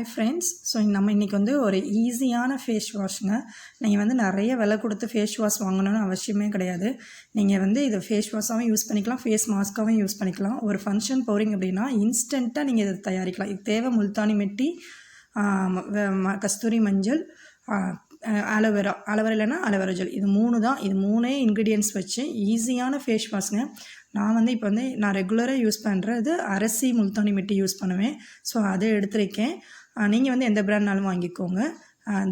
Hi friends so நம்ம இன்றைக்கி வந்து ஒரு ஈஸியான ஃபேஸ் வாஷுங்க நீங்கள் வந்து நிறைய விலை கொடுத்து ஃபேஸ் வாஷ் வாங்கணும்னு அவசியமே கிடையாது. நீங்கள் வந்து இதை ஃபேஸ் வாஷாகவும் யூஸ் பண்ணிக்கலாம் ஃபேஸ் மாஸ்க்காகவும் யூஸ் பண்ணிக்கலாம். ஒரு ஃபங்க்ஷன் போகிறீங்க அப்படின்னா இன்ஸ்டண்ட்டாக நீங்கள் இதை தயாரிக்கலாம். இது தேவை முல்தானி மெட்டி கஸ்தூரி மஞ்சள் அலோவேரா அலோவேரா இல்லைன்னா அலோவேரா ஜெல் இது மூணு தான். இது மூணே இன்க்ரீடியன்ஸ் வச்சு ஈஸியான ஃபேஸ் வாஷுங்க நான் வந்து இப்போ வந்து நான் ரெகுலராக யூஸ் பண்ணுறது அரிசி முல்தானி மெட்டி யூஸ் பண்ணுவேன். ஸோ அதை எடுத்திருக்கேன். நீங்கள் வந்து எந்த பிராண்ட்னாலும் வாங்கிக்கோங்க.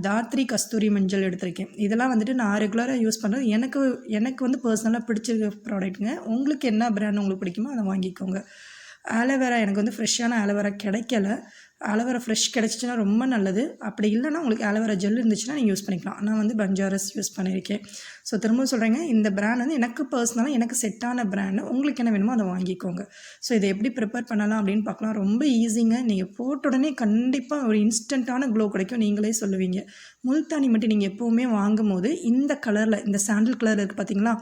தாத்ரி கஸ்தூரி மஞ்சள் எடுத்திருக்கேன். இதெல்லாம் வந்துட்டு நான் ரெகுலராக யூஸ் பண்ணுறது எனக்கு எனக்கு வந்து பர்சனலாக பிடிச்சிருக்க ப்ராடக்ட்டுங்க உங்களுக்கு என்ன பிராண்ட் உங்களுக்கு பிடிக்குமோ அதை வாங்கிக்கோங்க. ஆலோவேரா எனக்கு வந்து ஃப்ரெஷ்ஷான ஆலோவேரா கிடைக்கல. அலோவேரா ஃப்ரெஷ் கிடச்சிச்சின்னா ரொம்ப நல்லது. அப்படி இல்லைனா உங்களுக்கு அலோவேரா ஜெல் இருந்துச்சுன்னா நீங்கள் யூஸ் பண்ணிக்கலாம். நான் வந்து பஞ்சாரஸ் யூஸ் பண்ணியிருக்கேன். ஸோ திரும்ப சொல்கிறேங்க இந்த ப்ராண்ட் வந்து எனக்கு பர்சனலாக எனக்கு செட்டான ப்ராண்டு உங்களுக்கு என்ன வேணுமோ அதை வாங்கிக்கோங்க. ஸோ இதை எப்படி ப்ரிப்பேர் பண்ணலாம் அப்படின்னு பார்க்கலாம். ரொம்ப ஈஸிங்க நீங்கள் போட்ட உடனே கண்டிப்பாக ஒரு இன்ஸ்டண்ட்டான க்ளோ கிடைக்கும் நீங்களே சொல்லுவீங்க. முல்தானி மட்டும் நீங்கள் எப்போவுமே வாங்கும் போது இந்த கலரில் இந்த சாண்டில் கலர் இருக்குது பார்த்தீங்களா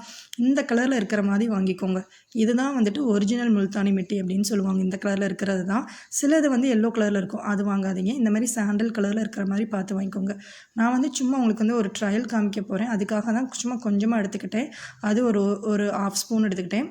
இந்த கலரில் இருக்கிற மாதிரி வாங்கிக்கோங்க. இதுதான் வந்துட்டு ஒரிஜினல் முல்தானி மெட்டி அப்படின்னு சொல்லுவாங்க. இந்த கலரில் இருக்கிறது தான். சிலது வந்து எல்லோ கலரில் இருக்கும். அது வாங்காதீங்க. இந்த மாதிரி சாண்டல் கலரில் இருக்கிற மாதிரி பார்த்து வாங்கிக்கோங்க. நான் வந்து சும்மா உங்களுக்கு வந்து ஒரு ட்ரையல் காமிக்க போகிறேன் அதுக்காக தான் சும்மா கொஞ்சமாக எடுத்துக்கிட்டேன். அது ஒரு ஒரு ஆஃப் ஸ்பூன் எடுத்துக்கிட்டேன்.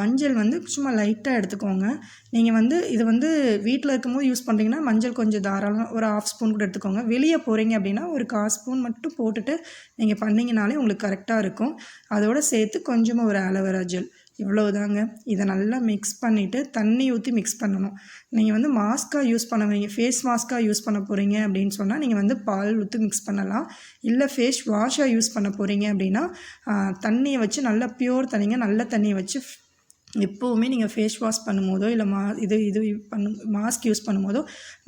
மஞ்சள் வந்து சும்மா லைட்டாக எடுத்துக்கோங்க. நீங்கள் வந்து இது வந்து வீட்டில் இருக்கும்போது யூஸ் பண்ணுறீங்கன்னா மஞ்சள் கொஞ்சம் தாராளம் ஒரு ஆஃப் ஸ்பூன் கூட எடுத்துக்கோங்க. வெளியே போகிறீங்க அப்படின்னா ஒரு கால் ஸ்பூன் மட்டும் போட்டுட்டு நீங்கள் பண்ணிங்கனாலே உங்களுக்கு கரெக்டாக இருக்கும். அதோடு சேர்த்து கொஞ்சமாக ஒரு ஆலோவேரா ஜெல் இவ்வளோதாங்க இதை நல்லா மிக்ஸ் பண்ணிவிட்டு தண்ணி ஊற்றி மிக்ஸ் பண்ணணும். நீங்கள் வந்து மாஸ்க்காக யூஸ் பண்ணுவீங்க ஃபேஸ் மாஸ்க்காக யூஸ் பண்ண போகிறீங்க அப்படின்னு சொன்னால் நீங்கள் வந்து பால் ஊற்றி மிக்ஸ் பண்ணலாம். இல்லை ஃபேஸ் வாஷாக யூஸ் பண்ண போகிறீங்க அப்படின்னா தண்ணியை வச்சு நல்லா ப்யூர் தண்ணிங்க நல்ல தண்ணியை வச்சு எப்போவுமே நீங்கள் ஃபேஸ் வாஷ் பண்ணும்போதோ இல்லை மா இது இது பண்ணும் மாஸ்க் யூஸ் பண்ணும்போதோ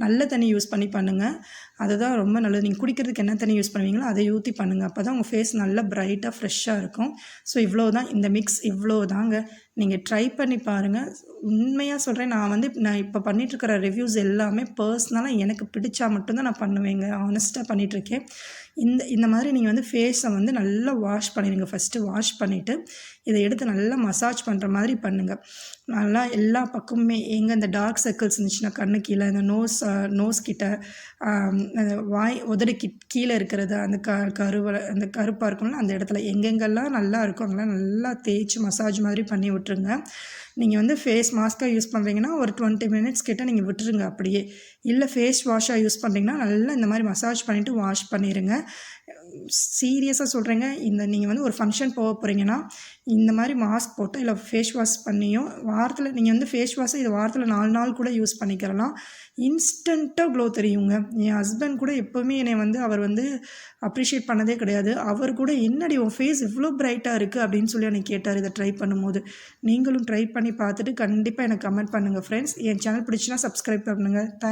நல்ல தண்ணி யூஸ் பண்ணி பண்ணுங்கள் அதுதான் ரொம்ப நல்லது. நீங்கள் குடிக்கிறதுக்கு என்ன தண்ணி யூஸ் பண்ணுவீங்களோ அதை ஊற்றி பண்ணுங்கள் அப்போ தான் உங்கள் ஃபேஸ் நல்லா ப்ரைட்டாக ஃப்ரெஷ்ஷாக இருக்கும். ஸோ இவ்வளோ தான் இந்த மிக்ஸ் இவ்வளோ தாங்க நீங்கள் ட்ரை பண்ணி பாருங்கள் உண்மையாக சொல்கிறேன் நான் வந்து நான் இப்போ பண்ணிகிட்ருக்கிற ரிவ்யூஸ் எல்லாமே பர்சனலாக எனக்கு பிடிச்சா மட்டும்தான் நான் பண்ணுவேங்க. ஆனஸ்ட்டாக பண்ணிகிட்ருக்கேன் இந்த இந்த மாதிரி நீங்கள் வந்து ஃபேஸை வந்து நல்லா வாஷ் பண்ணிடுங்க. ஃபஸ்ட்டு வாஷ் பண்ணிவிட்டு இதை எடுத்து நல்லா மசாஜ் பண்ணுற மாதிரி பண்ணுங்கள் நல்லா எல்லா பக்கமுமே எங்கே இந்த டார்க் சர்க்கிள்ஸ் இருந்துச்சுன்னா கண்ணு கீழே இந்த நோஸ் நோஸ் கிட்ட வாய் உதடு கி கீழே இருக்கிறது அந்த க கருவை அந்த கருப்பாக இருக்கும்ல அந்த இடத்துல எங்கெங்கெல்லாம் நல்லா இருக்கும் அங்கெல்லாம் நல்லா தேய்ச்சி மசாஜ் மாதிரி பண்ணி விட்டுருங்க. நீங்கள் வந்து ஃபேஸ் மாஸ்க்காக யூஸ் பண்ணுறீங்கன்னா ஒரு டுவெண்ட்டி மினிட்ஸ் கிட்டே நீங்கள் விட்டுருங்க அப்படியே. இல்லை ஃபேஸ் வாஷாக யூஸ் பண்ணுறீங்கன்னா நல்லா இந்த மாதிரி மசாஜ் பண்ணிவிட்டு வாஷ் பண்ணிடுங்க சீரியஸாக சொல்கிறேங்க இந்த நீங்கள் வந்து ஒரு ஃபங்க்ஷன் போக போகிறீங்கன்னா இந்த மாதிரி மாஸ்க் போட்டோ இல்லை ஃபேஸ் வாஷ் பண்ணியும் வாரத்தில் நீங்கள் வந்து ஃபேஸ் வாஷை இது வாரத்தில் நாலு நாள் கூட யூஸ் பண்ணிக்கிறலாம். இன்ஸ்டண்ட்டாக க்ளோ தெரியுங்க. என் ஹஸ்பண்ட் கூட எப்போவுமே என்னை வந்து அவர் வந்து அப்ரிஷியேட் பண்ணதே கிடையாது. அவர் கூட என்னடி உன் ஃபேஸ் இவ்வளோ ப்ரைட்டாக இருக்குது அப்படின்னு சொல்லி எனக்கு கேட்டார் இதை ட்ரை பண்ணும்போது. நீங்களும் ட்ரை பண்ணி பார்த்துட்டு கண்டிப்பாக எனக்கு கமெண்ட் பண்ணுங்கள் ஃப்ரெண்ட்ஸ் என் சேனல் பிடிச்சுன்னா சப்ஸ்கிரைப் பண்ணுங்கள் தேங்க்